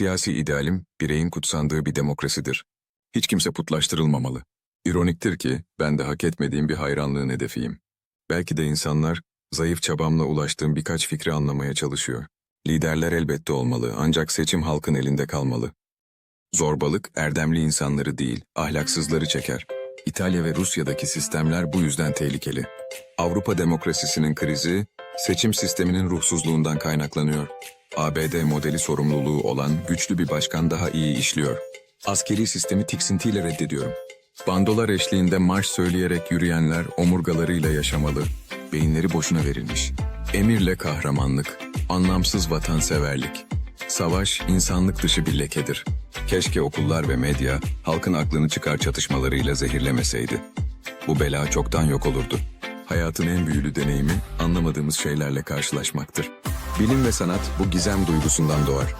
Siyasi idealim, bireyin kutsandığı bir demokrasidir. Hiç kimse putlaştırılmamalı. İroniktir ki, ben de hak etmediğim bir hayranlığın hedefiyim. Belki de insanlar, zayıf çabamla ulaştığım birkaç fikri anlamaya çalışıyor. Liderler elbette olmalı, ancak seçim halkın elinde kalmalı. Zorbalık, erdemli insanları değil, ahlaksızları çeker. İtalya ve Rusya'daki sistemler bu yüzden tehlikeli. Avrupa demokrasisinin krizi, seçim sisteminin ruhsuzluğundan kaynaklanıyor. ABD modeli sorumluluğu olan güçlü bir başkan daha iyi işliyor. Askeri sistemi tiksintiyle reddediyorum. Bandolar eşliğinde marş söyleyerek yürüyenler omurgalarıyla yaşamalı. Beyinleri boşuna verilmiş. Emirle kahramanlık, anlamsız vatanseverlik. Savaş, insanlık dışı bir lekedir. Keşke okullar ve medya, halkın aklını çıkar çatışmalarıyla zehirlemeseydi. Bu bela çoktan yok olurdu. Hayatın en büyülü deneyimi, anlamadığımız şeylerle karşılaşmaktır. Bilim ve sanat bu gizem duygusundan doğar.